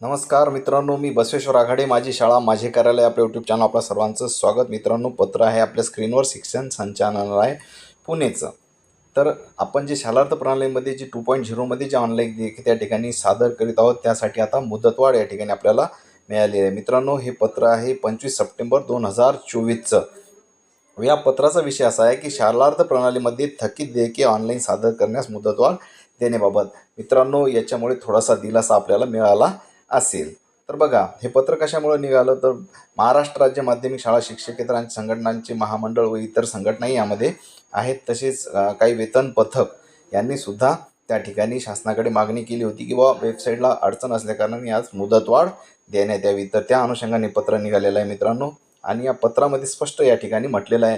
नमस्कार मित्रांनो मी बसवेश्वर आघाडे माझी शाळा माझे कार्यालय आपल्या यूट्यूब चॅनल आपल्या सर्वांचं स्वागत. मित्रांनो पत्र आहे आपल्या स्क्रीनवर शिक्षण संचालनालय पुणेचं. तर आपण जे शालार्थ प्रणालीमध्ये जे टू पॉईंट झिरोमध्ये जे ऑनलाईन त्या ठिकाणी सादर करीत आहोत त्यासाठी आता मुदतवाढ या ठिकाणी आपल्याला मिळाली आहे. मित्रांनो हे पत्र आहे पंचवीस सप्टेंबर दोन हजार चोवीसचं. या पत्राचा विषय असा आहे की शालार्थ प्रणालीमध्ये थकीत देयके ऑनलाईन सादर करण्यास मुदतवाढ देण्याबाबत. मित्रांनो याच्यामुळे थोडासा दिलासा आपल्याला मिळाला असेल. तर बघा हे पत्र कशामुळे निघालं? तर महाराष्ट्र राज्य माध्यमिक शाळा शिक्षकेतर संघटनांचे महामंडळ व इतर संघटनाही यामध्ये आहेत. तसेच काही वेतन पथक यांनी सुद्धा त्या ठिकाणी शासनाकडे मागणी केली होती की बाबा वेबसाईटला अडचण असल्याकारणाने आज मुदतवाढ देण्यात यावी. तर त्या अनुषंगाने पत्र निघालेलं आहे मित्रांनो. आणि या पत्रामध्ये स्पष्ट या ठिकाणी म्हटलेलं आहे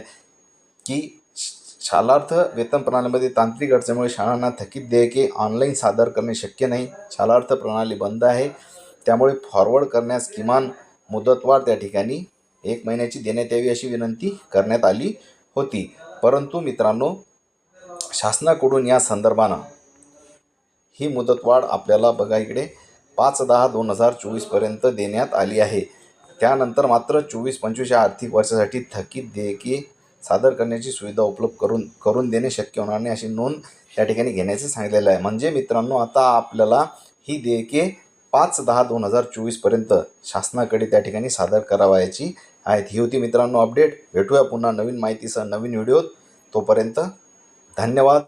की श- शालार्थ वेतन प्रणालीमध्ये तांत्रिक अडचणीमुळे शाळांना थकीत देयके ऑनलाईन सादर करणे शक्य नाही. शालार्थ प्रणाली बंद आहे. त्यामुळे फॉरवर्ड करण्यास किमान मुदतवाढ त्या ठिकाणी एक महिन्याची देण्यात यावी अशी विनंती करण्यात आली होती. परंतु मित्रांनो शासनाकडून या संदर्भानं ही मुदतवाढ आपल्याला बघा इकडे पाच दहा दोन हजार चोवीसपर्यंत देण्यात आली आहे. त्यानंतर मात्र चोवीस पंचवीस या आर्थिक वर्षासाठी थकीत देयके सादर करण्याची सुविधा उपलब्ध करून करून देणे शक्य होणार नाही अशी नोंद त्या ठिकाणी घेण्याचे सांगितलेलं आहे. म्हणजे मित्रांनो आता आपल्याला ही देयके पाच दहा दोन हजार चोवीसपर्यंत शासनाकडे त्या ठिकाणी सादर करावायची आहेत. ही होती मित्रांनो अपडेट. भेटूया पुन्हा नवीन माहितीसह नवीन व्हिडिओत. तोपर्यंत धन्यवाद.